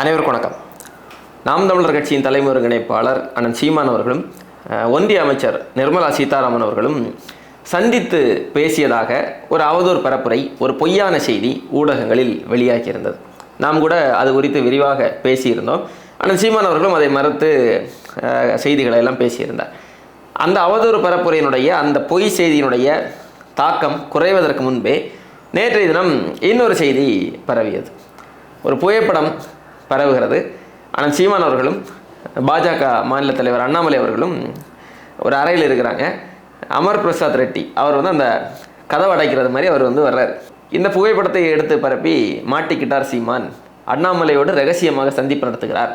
அனைவருக்கும் வணக்கம். நாம் தமிழர் கட்சியின் தலைமை ஒருங்கிணைப்பாளர் அண்ணன் சீமான் அவர்களும் ஒன்றிய அமைச்சர் நிர்மலா சீதாராமன் அவர்களும் சந்தித்து பேசியதாக ஒரு அவதூறு பரப்புரை ஒரு பொய்யான செய்தி ஊடகங்களில் வெளியாகியிருந்தது. நாம் கூட அது குறித்து விரிவாக பேசியிருந்தோம். அண்ணன் சீமான் அவர்களும் அதை மறுத்து செய்திகளை எல்லாம் பேசியிருந்தார். அந்த அவதூறு பரப்புரையினுடைய அந்த பொய் செய்தியினுடைய தாக்கம் குறைவதற்கு முன்பே நேற்றைய தினம் இன்னொரு செய்தி பரவியது. ஒரு புகைப்படம் பரவுகிறது. ஆனால் சீமான் அவர்களும் பாஜக மாநில தலைவர் அண்ணாமலை அவர்களும் ஒரு அறையில் இருக்கிறாங்க. அமர் பிரசாத் ரெட்டி அவர் வந்து அந்த கதவை அடைக்கிறது மாதிரி அவர் வந்து வர்றார். இந்த புகைப்படத்தை எடுத்து பரப்பி மாட்டிக்கிட்டார் சீமான். அண்ணாமலையோடு ரகசியமாக சந்திப்பு நடத்துகிறார்.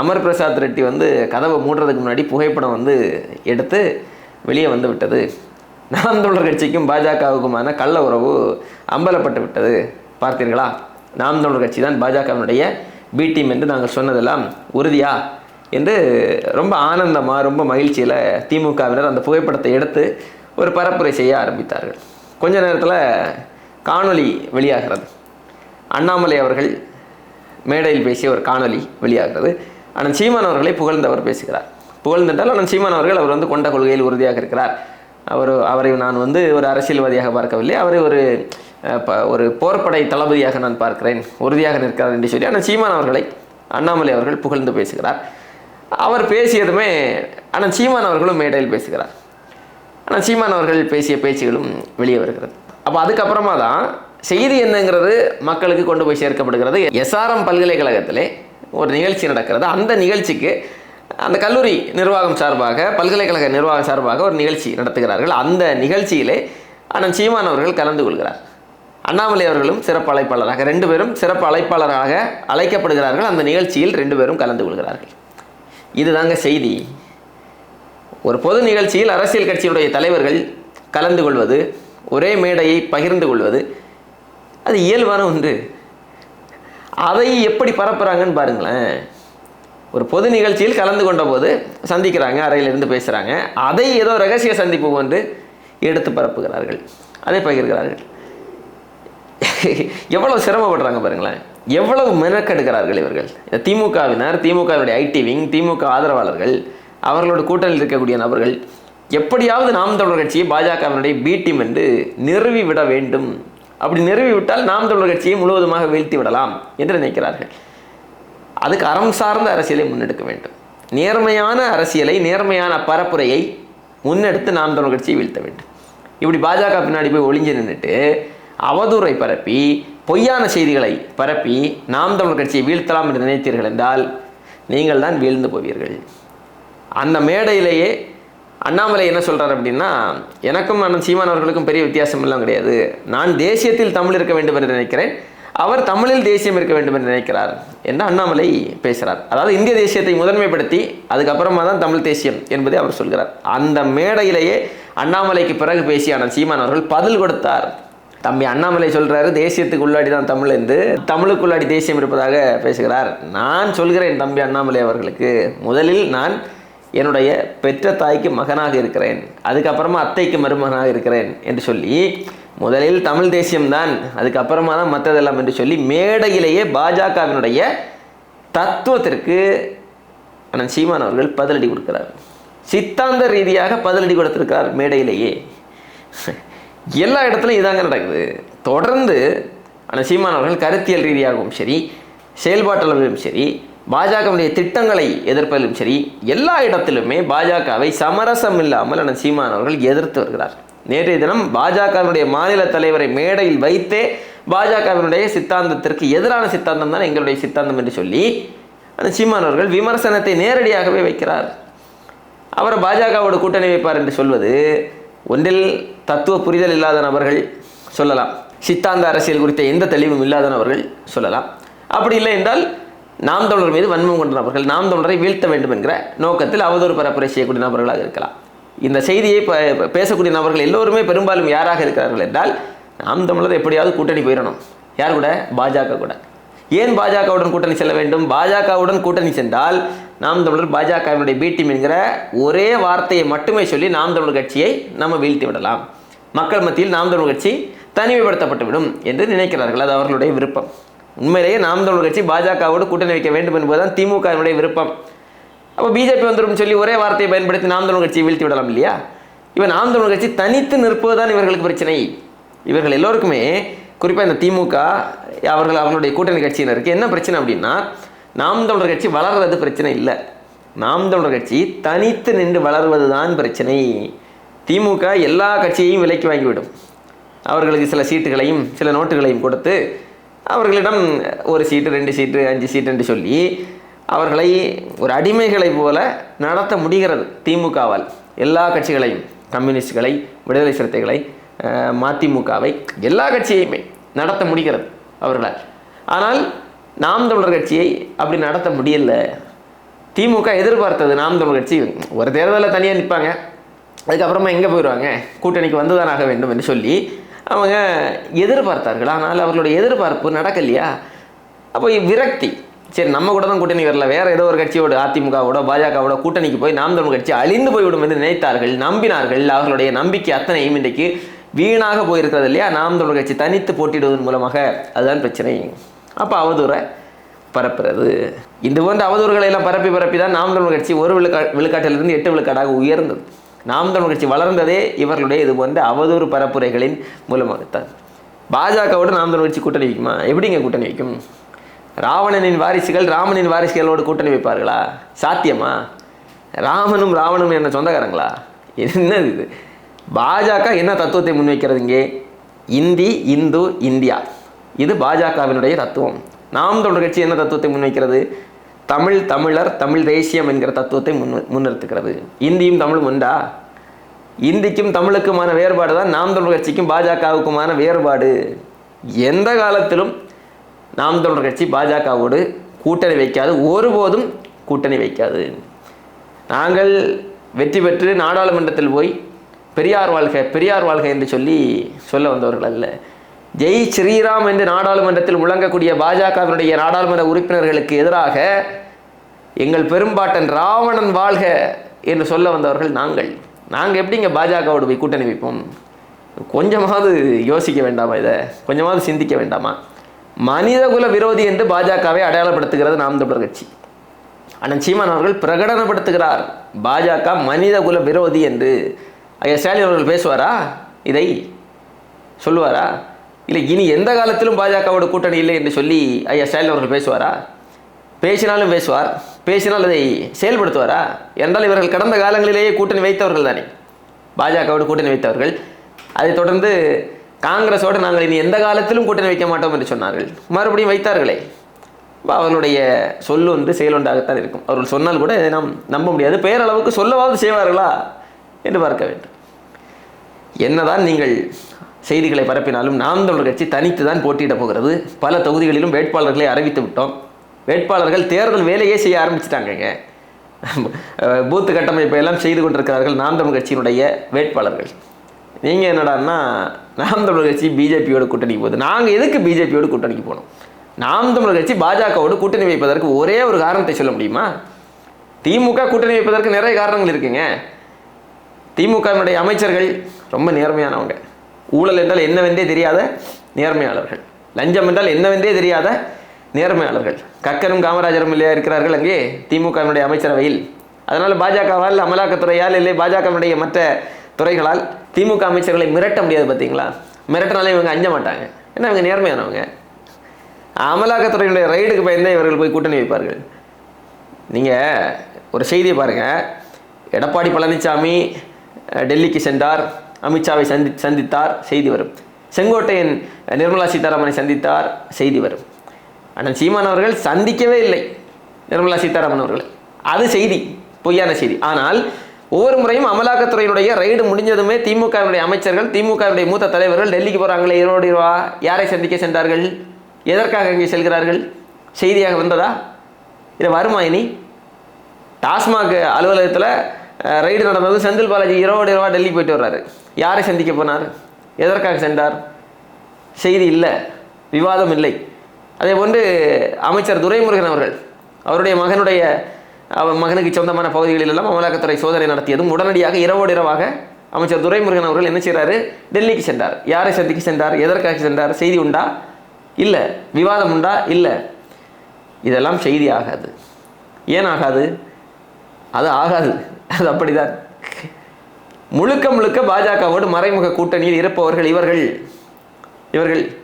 அமர் பிரசாத் ரெட்டி வந்து கதவை மூடுறதுக்கு முன்னாடி புகைப்படம் வந்து எடுத்து வெளியே வந்து விட்டது. நாம் தமிழர் கட்சிக்கும் பாஜகவுக்குமான கள்ள உறவு அம்பலப்பட்டு விட்டது. பார்த்தீர்களா? நாம் தமிழர் கட்சி தான் பாஜகவினுடைய பி டீம் என்று நாங்கள் சொன்னதெல்லாம் உறுதியா? என்று ரொம்ப ஆனந்தமாக ரொம்ப மகிழ்ச்சியில் திமுகவினர் அந்த புகைப்படத்தை எடுத்து ஒரு பரப்புரை செய்ய ஆரம்பித்தார்கள். கொஞ்ச நேரத்தில் காணொளி வெளியாகிறது. அண்ணாமலை அவர்கள் மேடையில் பேசிய ஒரு காணொளி வெளியாகிறது. ஆனால் சீமான் அவர்களை புகழ்ந்தவர் பேசுகிறார். புகழ்ந்துட்டால் ஆனால் சீமான் அவர்கள் அவர் வந்து கொண்ட கொள்கையில் உறுதியாக இருக்கிறார். அவர் அவரை நான் வந்து ஒரு அரசியல்வாதியாக பார்க்கவில்லை. அவரை ஒரு ஒரு போர்ப்படை தளபதியாக நான் பார்க்கிறேன். உறுதியாக நிற்கிறார் என்று சொல்லி ஆனால் சீமான் அவர்களை அண்ணாமலை அவர்கள் புகழ்ந்து பேசுகிறார். அவர் பேசியதுமே ஆனால் சீமான் அவர்களும் மேடையில் பேசுகிறார். ஆனால் சீமான் அவர்கள் பேசிய பேச்சுகளும் வெளியே வருகிறது. அப்போ அதுக்கப்புறமா தான் செய்தி என்னங்கிறது மக்களுக்கு கொண்டு போய் சேர்க்கப்படுகிறது. எஸ்ஆர்எம் பல்கலைக்கழகத்திலே ஒரு நிகழ்ச்சி நடக்கிறது. அந்த நிகழ்ச்சிக்கு அந்த கல்லூரி நிர்வாகம் சார்பாக பல்கலைக்கழக நிர்வாகம் சார்பாக ஒரு நிகழ்ச்சி நடத்துகிறார்கள். அந்த நிகழ்ச்சியிலே அண்ணன் சீமான் அவர்கள் கலந்து கொள்கிறார். அண்ணாமலை அவர்களும் சிறப்பு அழைப்பாளராக ரெண்டு பேரும் சிறப்பு அழைப்பாளராக அழைக்கப்படுகிறார்கள். அந்த நிகழ்ச்சியில் ரெண்டு பேரும் கலந்து கொள்கிறார்கள். இதுதாங்க செய்தி. ஒரு பொது நிகழ்ச்சியில் அரசியல் கட்சியுடைய தலைவர்கள் கலந்து கொள்வது ஒரே மேடையை பகிர்ந்து கொள்வது அது இயல்பான ஒன்று. அதை எப்படி பரப்புகிறாங்கன்னு பாருங்களேன். ஒரு பொது நிகழ்ச்சியில் கலந்து கொண்ட போது சந்திக்கிறாங்க அறையிலிருந்து பேசுகிறாங்க அதை ஏதோ ரகசிய சந்திப்பு போன்று எடுத்து பரப்புகிறார்கள். அதை பகிர்கிறார்கள். எவ்வளவு சிரமப்படுறாங்க பாருங்களேன். எவ்வளவு மெனக்கெடுக்கிறார்கள் இவர்கள். இந்த திமுகவினர் திமுகவினுடைய ஐடி விங் திமுக ஆதரவாளர்கள் அவர்களோட கூட்டணியில் இருக்கக்கூடிய நபர்கள் எப்படியாவது நாம் தமிழர் கட்சியை பாஜகவினுடைய பி டீம் என்று நிறுவி விட வேண்டும். அப்படி நிறுவி விட்டால் நாம் தமிழர் கட்சியை முழுவதுமாக வீழ்த்தி விடலாம் என்று நினைக்கிறார்கள். அதுக்கு அறம் சார்ந்த அரசியலை முன்னெடுக்க வேண்டும். நேர்மையான அரசியலை நேர்மையான பரப்புரையை முன்னெடுத்து நாம் தமிழர் கட்சியை வீழ்த்த வேண்டும். இப்படி பாஜக பின்னாடி போய் ஒளிஞ்சு நின்றுட்டு அவதூறை பரப்பி பொய்யான செய்திகளை பரப்பி நாம் தமிழர் கட்சியை வீழ்த்தலாம் என்று நினைத்தீர்கள் என்றால் நீங்கள் தான் வீழ்ந்து போவீர்கள். அந்த மேடையிலேயே அண்ணாமலை என்ன சொல்கிறார் அப்படின்னா எனக்கும் அண்ணன் சீமான் அவர்களுக்கும் பெரிய வித்தியாசம் எல்லாம் கிடையாது. நான் தேசியத்தில் தமிழ் இருக்க வேண்டும் என்று நினைக்கிறேன். அவர் தமிழில் தேசியம் இருக்க வேண்டும் என்று நினைக்கிறார் என்று அண்ணாமலை பேசுகிறார் அதாவது இந்திய தேசியத்தை முதன்மைப்படுத்தி அதுக்கப்புறமா தான் தமிழ் தேசியம் என்பதை அவர் சொல்கிறார். அந்த மேடையிலேயே அண்ணாமலைக்கு பிறகு பேசிய அண்ணன் சீமான் அவர்கள் பதில் கொடுத்தார். தம்பி அண்ணாமலை சொல்கிறாரு தேசியத்துக்கு உள்ளாடி தான் தமிழ் என்று. தமிழுக்குள்ளாடி தேசியம் இருப்பதாக பேசுகிறார். நான் சொல்கிறேன் தம்பி அண்ணாமலை அவர்களுக்கு முதலில் நான் என்னுடைய பெற்ற தாய்க்கு மகனாக இருக்கிறேன் அதுக்கப்புறமா அத்தைக்கு மருமகனாக இருக்கிறேன் என்று சொல்லி முதலில் தமிழ் தேசியம்தான் அதுக்கப்புறமா தான் மற்றதெல்லாம் என்று சொல்லி மேடையிலேயே பாஜகவினுடைய தத்துவத்திற்கு அண்ணன் சீமான் அவர்கள் பதிலடி கொடுக்கிறார். சித்தாந்த ரீதியாக பதிலடி கொடுத்திருக்கிறார் மேடையிலேயே. எல்லா இடத்துலையும் இதாங்க நடக்குது. தொடர்ந்து அண்ணன் சீமான் அவர்கள் கருத்தியல் ரீதியாகவும் சரி செயல்பாட்டளவிலும் சரி பாஜகவுடைய திட்டங்களை எதிர்ப்பதிலும் சரி எல்லா இடத்திலுமே பாஜகவை சமரசம் இல்லாமல் அண்ணன் சீமான் அவர்கள் எதிர்த்து வருகிறார். நேற்றைய தினம் பாஜகவினுடைய மாநில தலைவரை மேடையில் வைத்தே பாஜகவினுடைய சித்தாந்தத்திற்கு எதிரான சித்தாந்தம் தான் எங்களுடைய சித்தாந்தம் என்று சொல்லி அந்த சீமான் அவர்கள் விமர்சனத்தை நேரடியாகவே வைக்கிறார். அவரை பாஜகவோட கூட்டணி வைப்பார் என்று சொல்வது ஒன்றில் தத்துவ புரிதல் இல்லாத நபர்கள் சொல்லலாம். சித்தாந்த அரசியல் குறித்த எந்த தெளிவும் இல்லாத நபர்கள் சொல்லலாம். அப்படி இல்லை என்றால் நாம் தமிழர் மீது வன்மம் கொண்ட நபர்கள் நாம் தொண்டரை வீழ்த்த வேண்டும் என்கிற நோக்கத்தில் அவதூறு பரப்புரை செய்யக்கூடிய நபர்களாக இருக்கலாம். இந்த செய்தியை பேசக்கூடிய நபர்கள் எல்லோருமே பெரும்பாலும் யாராக இருக்கிறார்கள் என்றால் நாம் தமிழர் எப்படியாவது கூட்டணி போயிடணும். யார் கூட? பாஜக கூட. ஏன் பாஜகவுடன் கூட்டணி செல்ல வேண்டும்? பாஜகவுடன் கூட்டணி சென்றால் நாம் தமிழர் பாஜகவினுடைய பி டீம் என்கிற ஒரே வார்த்தையை மட்டுமே சொல்லி நாம் தமிழர் கட்சியை நம்ம வீழ்த்தி விடலாம். மக்கள் மத்தியில் நாம் தமிழர் கட்சி தனிமைப்படுத்தப்பட்டுவிடும் என்று நினைக்கிறார்கள். அது அவர்களுடைய விருப்பம். உண்மையிலேயே நாம் தமிழர் கட்சி பாஜகவோடு கூட்டணி வைக்க வேண்டும் என்பதுதான் திமுகவினுடைய விருப்பம். அப்போ பிஜேபி வந்துடும் சொல்லி ஒரே வார்த்தையை பயன்படுத்தி நாம் தமிழர் கட்சியை வீழ்த்தி விடலாம் இல்லையா? இப்போ நாம் தமிழர் கட்சி தனித்து நிற்பதுதான் இவர்களுக்கு பிரச்சனை. இவர்கள் எல்லோருக்குமே குறிப்பாக இந்த திமுக அவர்கள் அவர்களுடைய கூட்டணி கட்சியினருக்கு என்ன பிரச்சனை அப்படின்னா நாம் தமிழர் கட்சி வளர்றது பிரச்சனை இல்லை. நாம் தமிழர் கட்சி தனித்து நின்று வளர்வது தான் பிரச்சனை. திமுக எல்லா கட்சியையும் விலைக்கு வாங்கிவிடும். அவர்களுக்கு சில சீட்டுகளையும் சில நோட்டுகளையும் கொடுத்து அவர்களிடம் ஒரு சீட்டு ரெண்டு சீட்டு அஞ்சு சீட்டு என்று சொல்லி அவர்களை ஒரு அடிமைகளைப் போல நடத்த முடிகிறது திமுகவால். எல்லா கட்சிகளையும் கம்யூனிஸ்டுகளை விடுதலை சிறுத்தைகளை மதிமுகவை எல்லா கட்சியையுமே நடத்த முடிகிறது அவர்களால். ஆனால் நாம் தமிழர் கட்சியை அப்படி நடத்த முடியல. திமுக எதிர்பார்த்தது நாம் தமிழர் கட்சி. ஒரு தேர்தலில் தனியாக நிற்பாங்க அதுக்கப்புறமா எங்கே போயிடுவாங்க கூட்டணிக்கு வந்துதான் ஆக வேண்டும் என்று சொல்லி அவங்க எதிர்பார்த்தார்கள். ஆனால் அவர்களுடைய எதிர்பார்ப்பு நடக்கலையா? அப்போ விரக்தி சரி நம்ம கூட தான் கூட்டணி வரல. வேறு ஏதோ ஒரு கட்சியோட அதிமுகவோட பாஜகவோட கூட்டணிக்கு போய் நாம் தமிழ் கட்சி அழிந்து போய்விடும் என்று நினைத்தார்கள் நம்பினார்கள். அவர்களுடைய நம்பிக்கை அத்தனையும் இன்றைக்கு வீணாக போயிருக்கிறது இல்லையா? நாம் தமிழ் கட்சி தனித்து போட்டியிடுவதன் மூலமாக அதுதான் பிரச்சனை. அப்போ அவதூறை பரப்புறது. இந்த போன்ற அவதூறுகளை எல்லாம் பரப்பி பரப்பி தான் நாம் தமிழ் கட்சி ஒரு விழுக்கா விழுக்காட்டிலிருந்து எட்டு விழுக்காடாக உயர்ந்தது. நாம் தமிழ் கட்சி வளர்ந்ததே இவர்களுடைய இது போன்ற அவதூறு பரப்புரைகளின் மூலமாகத்தான். பாஜகவோடு நாம் தமிழ் கட்சி கூட்டணி வைக்குமா? எப்படிங்க கூட்டணி வைக்கும்? ராவணனின் வாரிசுகள் ராமனின் வாரிசுகளோடு கூட்டணி வைப்பார்களா? சாத்தியமா? ராமனும் ராவணனும் என்ன சொந்தக்காரங்களா? என்னது இது? பாஜக என்ன தத்துவத்தை முன்வைக்கிறது இங்கே? இந்தி இந்து இந்தியா. இது பாஜகவினுடைய தத்துவம். நாம் தொடர் கட்சி என்ன தத்துவத்தை முன்வைக்கிறது? தமிழ் தமிழர் தமிழ் தேசியம் என்கிற தத்துவத்தை முன் முன்னிறுத்துகிறது. இந்தியும் தமிழும் உண்டா? இந்திக்கும் தமிழுக்குமான வேறுபாடு தான் நாம் தொடர் கட்சிக்கும் பாஜகவுக்குமான வேறுபாடு. எந்த காலத்திலும் நாம் தொடர் கட்சி பாஜகவோடு கூட்டணி வைக்காது. ஒருபோதும் கூட்டணி வைக்காது. நாங்கள் வெற்றி பெற்று நாடாளுமன்றத்தில் போய் பெரியார் வாழ்க பெரியார் வாழ்க என்று சொல்லி சொல்ல வந்தவர்கள் அல்ல. ஜெய் ஸ்ரீராம் என்று நாடாளுமன்றத்தில் முழங்கக்கூடிய பாஜகவினுடைய நாடாளுமன்ற உறுப்பினர்களுக்கு எதிராக எங்கள் பெரும்பாட்டன் ராவணன் வாழ்க என்று சொல்ல வந்தவர்கள் நாங்கள். நாங்கள் எப்படிங்க பாஜகவோடு போய் கூட்டணி வைப்போம்? கொஞ்சமாவது யோசிக்க வேண்டாமா இதை? கொஞ்சமாவது சிந்திக்க வேண்டாமா? மனிதகுல விரோதி என்று பாஜகவை அடையாளப்படுத்துகிறது நாம் தமிழர் கட்சி. ஆனால் சீமான் அவர்கள் பிரகடனப்படுத்துகிறார். பாஜக மனிதகுல விரோதி என்று. ஐயா ஸ்டாலின் அவர்கள் பேசுவாரா? இதை சொல்லுவாரா? இல்லை இனி எந்த காலத்திலும் பாஜகவோட கூட்டணி இல்லை என்று சொல்லி ஐயா ஸ்டாலின் அவர்கள் பேசுவாரா? பேசினாலும் பேசுவார். பேசினால் அதை செயல்படுத்துவாரா? என்றால் இவர்கள் கடந்த காலங்களிலேயே கூட்டணி வைத்தவர்கள் தானே. பாஜகவோடு கூட்டணி வைத்தவர்கள். அதைத் தொடர்ந்து காங்கிரஸோடு நாங்கள் இனி எந்த காலத்திலும் கூட்டணி வைக்க மாட்டோம் என்று சொன்னார்கள். மறுபடியும் வைத்தார்களே. அவர்களுடைய சொல் ஒன்று செயல் ஒன்றாகத்தான் இருக்கும். அவர்கள் சொன்னால் கூட இதை நாம் நம்ப முடியாது. பெயரளவுக்கு சொல்லவாவது செய்வார்களா? என்று பார்க்க வேண்டும். என்னதான் நீங்கள் செய்திகளை பரப்பினாலும் நாம் தமிழர் கட்சி தனித்து தான் போட்டியிடப் போகிறது. பல தொகுதிகளிலும் வேட்பாளர்களை அறிவித்து விட்டோம். வேட்பாளர்கள் தேர்தல் வேலையே செய்ய ஆரம்பிச்சிட்டாங்கங்க. பூத்து கட்டமைப்பை எல்லாம் செய்து கொண்டிருக்கிறார்கள் நாம் தமிழ் கட்சியினுடைய வேட்பாளர்கள். நீங்கள் என்னடான்னா நாம் தமிழர் கட்சி பிஜேபியோட கூட்டணிக்கு போகுது. நாங்கள் எதுக்கு பிஜேபியோட கூட்டணிக்கு போனோம் நாம் தமிழர் கட்சி பாஜகவோடு கூட்டணி வைப்பதற்கு ஒரே ஒரு காரணத்தை சொல்ல முடியுமா? திமுக கூட்டணி வைப்பதற்கு நிறைய காரணங்கள் இருக்குங்க. திமுகவினுடைய அமைச்சர்கள் ரொம்ப நேர்மையானவங்க. ஊழல் என்றால் என்னவென்றே தெரியாத நேர்மையாளர்கள். லஞ்சம் என்றால் என்னவென்றே தெரியாத நேர்மையாளர்கள். கக்கனும் காமராஜரும் இல்லையா இருக்கிறார்கள் அங்கே திமுகவினுடைய அமைச்சரவையில். அதனால் பாஜகவால் அமலாக்கத்துறையால் இல்லை பாஜகவினுடைய மற்ற துறைகளால் திமுக அமைச்சர்களை மிரட்ட முடியாது பார்த்தீங்களா? மிரட்டினாலே இவங்க அஞ்ச மாட்டாங்க. ஏன்னா இவங்க நேர்மையானவங்க. அமலாக்கத்துறையினுடைய ரைடுக்கு பயந்தே இவர்கள் போய் கூட்டணி வைப்பார்கள். நீங்கள் ஒரு செய்தியை பாருங்கள் எடப்பாடி பழனிசாமி டெல்லிக்கு சென்றார். அமித்ஷாவை சந்தி சந்தித்தார் செய்தி வரும். செங்கோட்டையன் நிர்மலா சீதாராமனை சந்தித்தார் செய்தி வரும். ஆனால் சீமான் அவர்கள் சந்திக்கவே இல்லை. நிர்மலா சீதாராமன் அவர்கள். அது செய்தி பொய்யான செய்தி. ஆனால் ஒவ்வொரு முறையும் அமலாக்கத்துறையினுடைய ரைடு முடிஞ்சதுமே திமுகவினுடைய அமைச்சர்கள் திமுகவினுடைய மூத்த தலைவர்கள் டெல்லிக்கு போகிறாங்களே ஈரோடு ரூபா யாரை சந்திக்க சென்றார்கள்? எதற்காக அங்கே செல்கிறார்கள்? செய்தியாக வந்ததா? இது வருமா இனி? டாஸ்மாக் அலுவலகத்தில் ரைடு நடந்தது. செந்தில் பாலாஜி இருபது இரவா டெல்லி போயிட்டு வர்றாரு. யாரை சந்திக்க போனார்? எதற்காக சென்றார்? செய்தி இல்லை. விவாதம் இல்லை. அதே போன்று அமைச்சர் துரைமுருகன் அவர்கள் அவருடைய மகனுடைய மகனுக்கு சொந்தமான பகுதிகளிலெல்லாம் அமலாக்கத்துறை சோதனை நடத்தியதும் உடனடியாக இரவோடு இரவாக அமைச்சர் துரைமுருகன் அவர்கள் என்ன செய்கிறாரு டெல்லிக்கு சென்றார். யாரை சந்திக்க சென்றார்? எதற்காக சென்றார்? செய்தி உண்டா? இல்லை. விவாதம் உண்டா? இல்லை. இதெல்லாம் செய்தி ஆகாது. ஏன் ஆகாது? அது ஆகாது. அது அப்படிதான். முழுக்க முழுக்க பாஜகவோடு மறைமுக கூட்டணியில் இருப்பவர்கள் இவர்கள். இவர்கள்.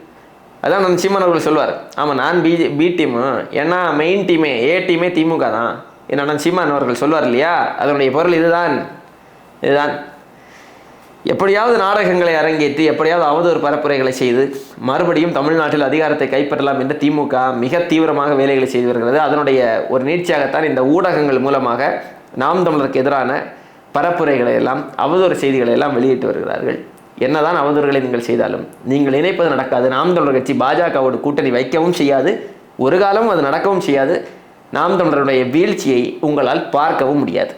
அதான் நம்ம சீமான் அவர்கள் சொல்வார். ஆமாம் நான் பிஜே பி டீமு. ஏன்னா மெயின் டீமே ஏ டீமே திமுக தான். என்ன சீமான் அவர்கள் சொல்வார் இல்லையா? அதனுடைய பொருள் இதுதான். இதுதான். எப்படியாவது நாடகங்களை அரங்கேற்றி எப்படியாவது அவதூறு பரப்புரைகளை செய்து மறுபடியும் தமிழ்நாட்டில் அதிகாரத்தை கைப்பற்றலாம் என்று திமுக மிக தீவிரமாக வேலைகளை செய்து வருகிறது. அதனுடைய ஒரு நீட்சியாகத்தான் இந்த ஊடகங்கள் மூலமாக நாம் தமிழருக்கு எதிரான பரப்புரைகளை எல்லாம் அவதூறு செய்திகளை எல்லாம் வெளியிட்டு வருகிறார்கள். என்னதான் அவதூறுகளை நீங்கள் செய்தாலும் நீங்கள் நினைப்பது நடக்காது. நாம் தமிழர் கட்சி பாஜகவோடு கூட்டணி வைக்கவும் செய்யாது. ஒரு காலமும் அது நடக்கவும் செய்யாது. நாம் தமிழருடைய வீழ்ச்சியை உங்களால் பார்க்கவும் முடியாது.